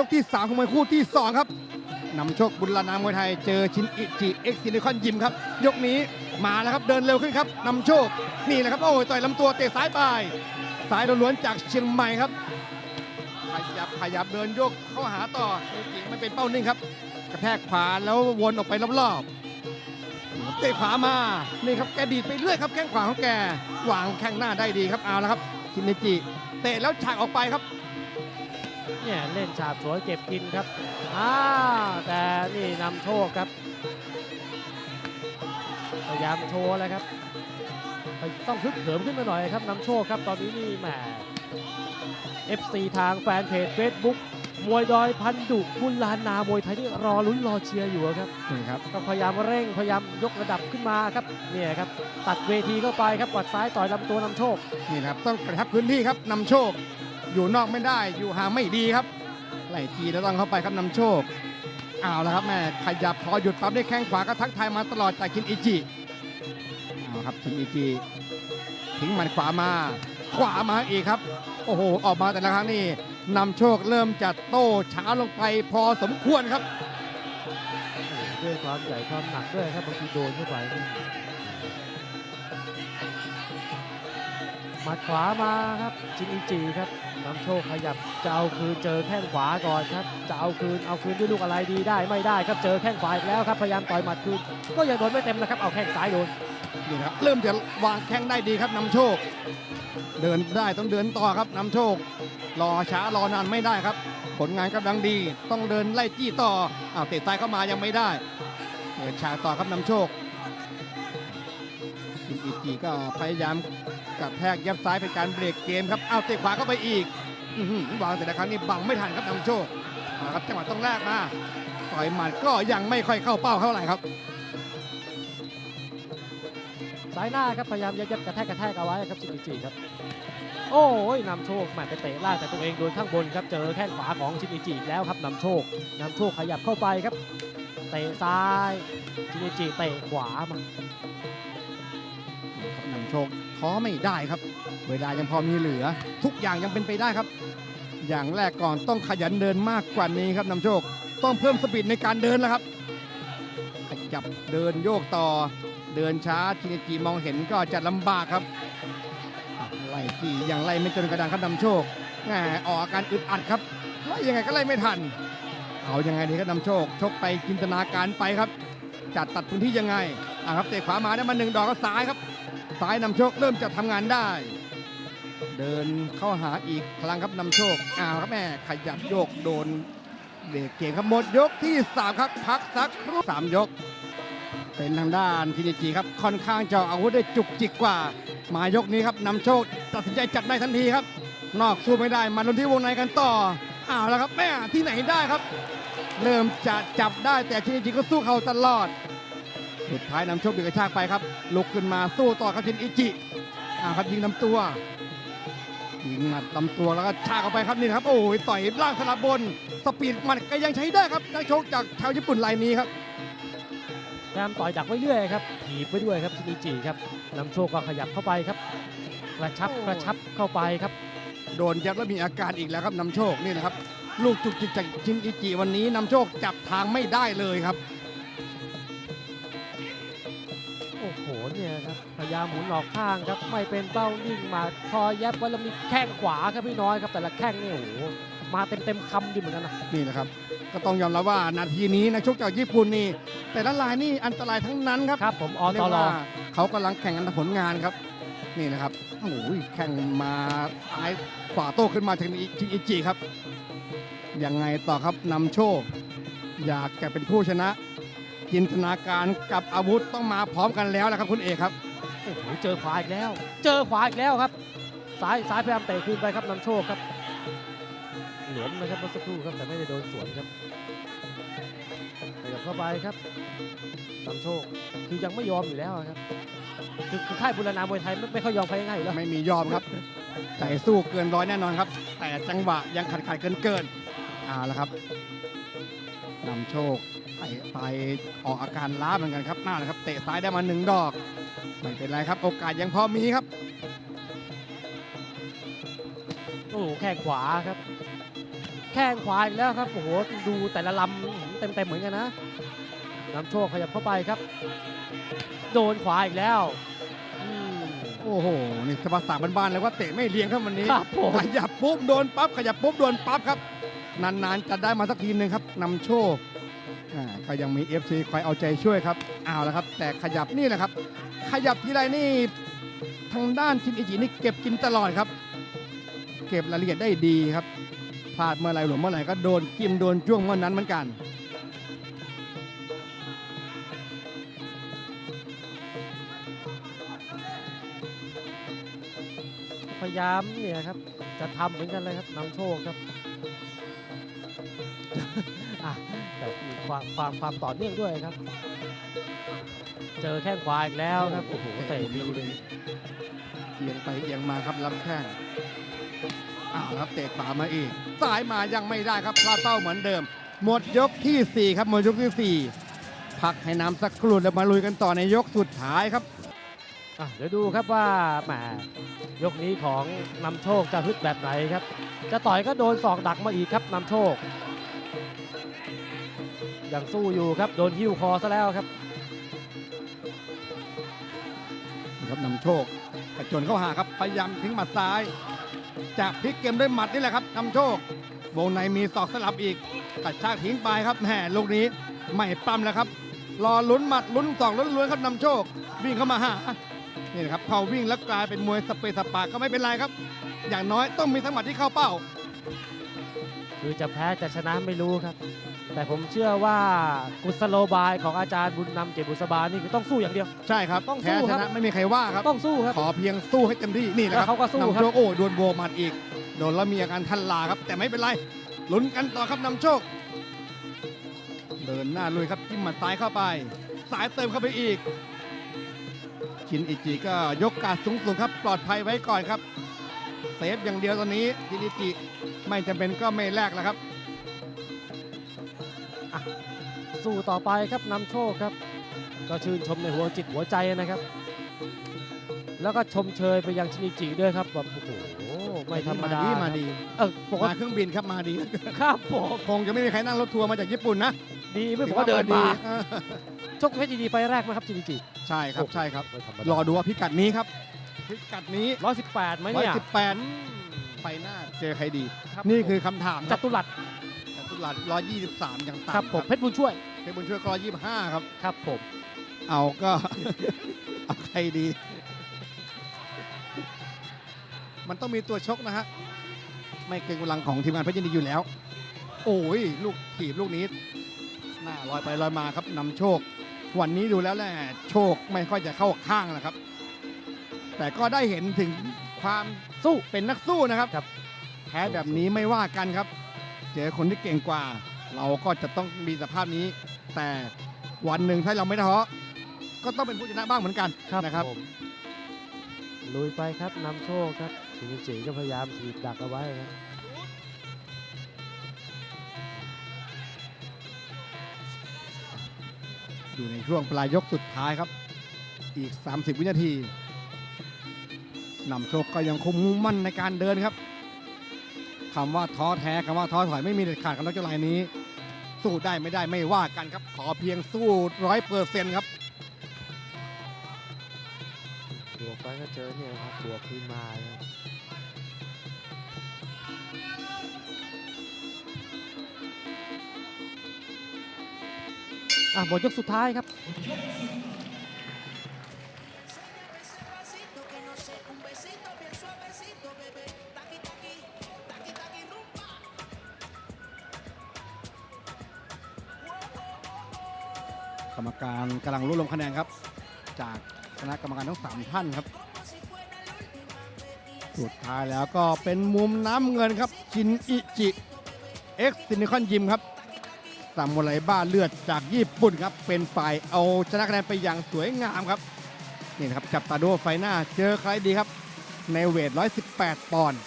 ยกที่ 3 ของมวยคู่ที่ 2 ครับนำโชคบุญลานามวยไทยเจอชินอิจิเอ็กซ์ซิลิคอนยิมครับ ยกนี้มาแล้วครับเดินเร็วขึ้นครับนำโชคนี่แหละครับโอ้ยต่อยลำตัวเตะซ้ายไปซ้ายล้วนจากเชียงใหม่ครับขยับขยับเดินโยกเข้าหาต่อชินอิจิไม่เป็นเป้านิ่งครับ กระแทกขวาแล้ววนออกไปรอบๆเตะขวามานี่ครับแกดีดไปเรื่อยครับแข้งขวาของแกวางแข้งหน้าได้ดีครับเอาละครับชินอิจิเตะแล้วฉากออกไปครับ เนี่ยเล่นฉาบฉวยเก็บกินครับอ้าแต่นี่นำโชคครับพยายามโชว์แล้วครับต้องฮึกเหิมขึ้นมาหน่อยครับนำโชคครับตอนนี้นี่แหม FC ทางแฟนเพจ Facebook มวยดอยพันดุบุญลานนามวยไทยที่รอลุ้นรอเชียร์อยู่ครับนี่ครับต้องพยายามเร่งพยายามยกระดับขึ้นมาครับเนี่ยครับตัดเวทีเข้าไปครับปัดซ้ายต่อยลำตัวนำโชคนี่นะครับต้องกระชับพื้นที่ครับนำโชค อยู่นอกไม่ได้อยู่ห่างไม่ดีครับไหลจีแล้วต้องเข้าไปครับนำโชคเอาแล้วครับแม่ขยับพอหยุดปั๊บได้แข้งขวาก็ทักทายมาตลอดจากคินอิจิเอาครับคินอิจิทิ้งมันขวามาขวามาอีกครับ โอ้โห ออกมาแต่ละครั้งนี่นำโชคเริ่มจะโต้ช้าลงไปพอสมควรครับด้วยความใหญ่ความหนักด้วยครับบางทีโดนเข้าไปหมัดขวามาครับจินอิจิครับ นำโชคขยับจะเอาคืนเจอแข้งขวาก่อนครับจะเอาคืนเอาคืนด้วยลูกอะไรดีได้ไม่ได้ครับเจอแข้งขวาอีกแล้วครับพยายามต่อยหมัดคืนก็ยังโดนไม่เต็มนะครับเอาแข้งซ้ายโดนนี่ครับเริ่มจะวางแข้งได้ดีครับนำโชค เดินได้ต้องเดินต่อครับนำโชค รอช้ารอนานไม่ได้ครับ ผลงานกำลังดี ต้องเดินไล่จี้ต่ออ้าวเตะซ้ายเข้ามายังไม่ได้เดินฉากต่อครับนำโชคอินอิจิก็พยายาม กระแทกยับซ้ายเป็นการเบรกเกมครับอ้าวเตะขวาเข้าไปอีกอื้อหือวางแต่ละครั้งนี่บังไม่ทันครับนำโชคเอาละครับจังหวะต้องแลกมาต่อยหมัดก็ยังไม่ค่อยเข้าเป้าเท่าไหร่ครับสายหน้าครับพยายามยับๆกระแทกกระแทกเอาไว้ครับจินอิจิครับโอ้ยนำโชคแหมไปเตะล่างแต่ตัวเองโดนข้างบนครับเจอแข้งขวาของชินอิจิอีกแล้วครับนำโชคนำโชคขยับเข้าไปครับเตะซ้ายชินอิจิเตะขวามาครับนำโชค ท้อไม่ได้ครับ เวลายังพอมีเหลือ ทุกอย่างยังเป็นไปได้ครับ อย่างแรกก่อนต้องขยันเดินมากกว่านี้ครับนำโชค ต้องเพิ่มสปีดในการเดินแล้วครับขยับเดินโยกต่อ เดินช้าชินิจิมองเห็นก็จะลำบากครับไล่กี่ยังไล่ไม่จนกระดานครับนำโชคแหมออกอาการอึดอัดครับไล่ยังไงก็ไล่ไม่ทัน เอายังไงดีครับนำโชค ชกไปจินตนาการไปครับจัดตัดพื้นที่ยังไงอะครับเตะขวามาได้มาหนึ่งดอกก็ซ้ายครับ ซ้ายนำโชคเริ่มจะทำงานได้ เดินเข้าหาอีกพลังครับนำโชคอ้าวครับแม่ขยับโยกโดนเบรกเก่งครับหมดยกที่3ครับพักสักครู่สามยก เป็นทางด้านทีนิจีครับค่อนข้างจะอาวุธได้จุกจิกกว่า มายกนี้ครับนำโชคตัดสินใจจัดได้ทันทีครับ นอกสู้ไม่ได้มาลุ้นที่วงในกันต่ออ้าวแล้วครับแม่ที่ไหนได้ครับ เริ่มจะจับได้แต่ทีนิจีก็สู้เขาตลอด สุดท้ายนำโชคดึงกระชากไปครับลุกขึ้นมาสู้ต่อครับชินอิจิอ่าครับยิงลำตัวยิงหมัดลำตัวแล้วก็ชากเข้าไปครับนี่นะครับโอ้ยต่อยล่างสลับบนสปีดหมันก็ยังใช้ได้ครับนักชกจากชาวญี่ปุ่นรายนี้ครับพยายามต่อยดักไว้เรื่อยครับถีบไปด้วยครับชินอิจิครับนำโชคก็ขยับเข้าไปครับกระชับโอ้กระชับเข้าไปครับ โดนยับแล้วมีอาการอีกแล้วครับนำโชคนี่นะครับ ลูกจุกจิกจากชินอิจิวันนี้นำโชคจับทางไม่ได้เลยครับ ยายามหมุนออกข้างครับไม่เป็นเป้านิ่งมาคอแยบไว้แล้วมีแข้งขวาครับพี่น้อยครับแต่ละแข้งเนี่ยโอ้โหมาเต็มเต็มๆคำอยู่เหมือนกันนะนี่นะครับ ก็ต้องยอมรับว่านาทีนี้นักชกจากญี่ปุ่นนี่ แต่ละรายนี่อันตรายทั้งนั้นครับครับ ผมอเรียตกลอว่าเขากำลังแข่งกันทางผลงานครับ นี่นะครับโอ้ยแข่งมาซ้ายขวาโต้ขึ้นมาทางนี้ชิงอิจิครับยังไงต่อครับนำโชค อยากจะเป็นผู้ชนะจินตนาการกับอาวุธต้องมาพร้อมกันแล้วนะครับคุณเอกครับ โอ้โหเจอขวาอีกแล้ว เจอขวาอีกแล้วครับซ้ายซ้ายพยายามเตะคืนไปครับนำโชคครับ หลวมนะครับเมื่อสักครู่ครับแต่ไม่ได้โดนสวนครับขยับเข้าไปครับนำโชคคือยังไม่ยอมอยู่แล้วครับ คือคือค่ายบุรณามวยไทยไม่ไม่ค่อยยอมใครง่ายๆอยู่แล้วไม่มียอมครับใจสู้เกินร้อยแน่นอนครับ แต่จังหวะยังขัดขัดเกินเกินๆเอาละครับนำโชคไปไปออกอาการล้าเหมือนกันครับหน้านะครับ เตะซ้ายได้มาหนึ่งดอก ไม่เป็นไรครับโอกาสยังพอมีครับ โอ้โหแข้งขวาครับ แข้งขวาอีกแล้วครับโอ้โหดูแต่ละลำเต็มๆเหมือนกันนะนำโชคขยับเข้าไปครับ โดนขวาอีกแล้วอืม โอ้โห นี่ภาษาบ้านๆเลยว่าเตะไม่เลี้ยงครับวันนี้ ครับผม ขยับปุ๊บโดนปั๊บขยับปุ๊บโดนปั๊บครับ นานๆจะได้มาสักทีหนึ่งครับนำโชค อ่าก็ยังมี FC คอยเอาใจช่วยครับเอาและครับ แต่ขยับนี่แหละครับ ขยับทีไรนี่ทางด้านชินอิจินี่เก็บกินตลอดครับ เก็บรายละเอียดได้ดีครับพลาดเมื่อไหรหลวมเมื่อไหร่ก็โดนกิมโดนจ้วงเมื่อนั้นเหมือนกัน พยายามเนี่ยครับจะทำเหมือนกันเลยครับนำโชคครับ อะแต่มีความความความต่อเนื่องด้วยครับ เจอแข้งขวาอีกแล้วครับโอ้โหเตะดีเลยเอียงไปเอียงมาครับลำแข้งอ้าวครับเตะขวามาอีกซ้ายมายังไม่ได้ครับพลาดเป้าเหมือนเดิม หมดยกทีสี่4 ครับหมดยกทีสี่ 4 พักให้น้ำสักครู่แล้วมาลุยกันต่อในยกสุดท้ายครับอะเดี๋ยวดูครับว่าแหมยกนี้ของนำโชคจะฮึดแบบไหนครับ จะต่อยก็โดนศอกดักมาอีกครับนำโชค ยังสู้อยู่ครับโดนหิ้วคอซะแล้วครับครับนำโชคกระโจนเข้าหาครับพยายามทิ้งหมัดซ้ายจะพลิกเกมด้วยหมัดนี่แหละครับนำโชควงในมีศอกสลับอีกกระชากทิ้งไปครับแหมลูกนี้ไม่ปั้มแล้วครับ รอลุ้นหมัดลุ้นศอกล้วนครับนำโชค วิ่งเข้ามาหานี่นะครับพอวิ่งแล้วกลายเป็นมวยสเปซสปาก็ไม่เป็นไรครับ อย่างน้อยต้องมีทั้งหมัดที่เข้าเป้า คือจะแพ้จะชนะไม่รู้ครับ แต่ผมเชื่อว่ากุศโลบายของอาจารย์บุญนำเก็บบุษบานี่คือต้องสู้อย่างเดียว ใช่ครับต้องสู้แพ้ชครันะบไม่มีใครว่าครับ ต้องสู้ครับ ขอเพียงสู้ให้เต็มที่นี่แหละคแล้รัวเขาก็สู้ครับ นำโชคโอ้โดนโบว์หมัดอีกโดนแล้วมีอาการทันลาครับ แต่ไม่เป็นไรลุ้นกันต่อครับนำโชค เดินหน้าลุยครับจิ้มหมัดซ้ายเข้าไปสายเติมเข้าไปอีก ชินอิจิก็ยกการสูงสูงๆครับ ปลอดภัยไว้ก่อนครับเซฟอย่างเดียวตอนนี้ชินอิจิ ไม่จำเป็นก็ไม่แลกแล้วครับ สู้ต่อไปครับนำโชคครับ ก็ชื่นชมในหัวจิตหัวใจนะครับ แล้วก็ชมเชยไปยังชินิจิด้วยครับแบบโอ้โหไม่ธรรมดามาดีเออปกมาติเครื่องบินครับมาดี ครับผมคงจะไม่มีใครนั่งรถทัวร์มาจากญี่ปุ่นนะดีไม่บอกว่าเดินมาเออชกเพชรดีๆไฟแรกไหมครับชินิจิใช่ครับใช่ครับ ไม่ธรรมรอดูว่าพิกัดนี้ครับ พิกัดนี้ร้อยสิบแปดไหมร้อยเนี่ยสิบแปด ไปหน้าเจอใครดีนี่คือคำถามจัตุรัสจัตุรัสร้อยยี่สิบสามอย่างต่ำครับผมเพชรบุญช่วยเพชรบุญช่วยก็ร้อยยี่สิบห้าครับ ครับผม เอาก็ เอาใครดี มันต้องมีตัวชกนะฮะ ไม่เกินกำลังของทีมงานเพชรยินดีอยู่แล้ว โอ้ย ลูกถีบลูกนี้หน้าลอยไปลอยมาครับนำโชค วันนี้ดูแล้วแหละโชคไม่ค่อยจะเข้าข้างนะครับ แต่ก็ได้เห็นถึง ความสู้เป็นนักสู้นะครับครับ แพ้แบบนี้ไม่ว่ากันครับ เจอคนที่เก่งกว่า เราก็จะต้องมีสภาพนี้ แต่วันหนึ่งถ้าเราไม่ท้อก็ต้องเป็นผู้ชนะบ้างเหมือนกันนะครับผมลุยไปครับนำโชคครับชินิจิก็พยายามถีบดักเอาไว้ครับอยู่ในช่วงปลายยกสุดท้ายครับ อีก 30 วินาที นำโชคก็ยังคงมุ่งมั่นในการเดินครับคำว่าท้อแท้คำว่าท้อถอยไม่มีเด็ดขาดกับนักกีฬานี้ สู้ได้ไม่ได้ไม่ว่ากันครับ ขอเพียงสู้ร้อยเปอร์เซ็นต์ครับบวกไปก็เจอเนี่ยครับบวกขึ้นมาครับอะหมดยกสุดท้ายครับ รรมการกำลังรวบรวมคะแนนครับ จากคณะกรรมการทั้งสามท่านครับ สุดท้ายแล้วก็เป็นมุมน้ำเงินครับชินอิจิเอ็กซ์ซินิคอนยิมครับซามูไรบ้าเลือดจากญี่ปุ่นครับ เป็นฝ่ายเอาชนะคะแนนไปอย่างสวยงามครับนี่นะครับจับตาดูไฟหน้าเจอใครดีครับ ในเวท 118 ปอนด์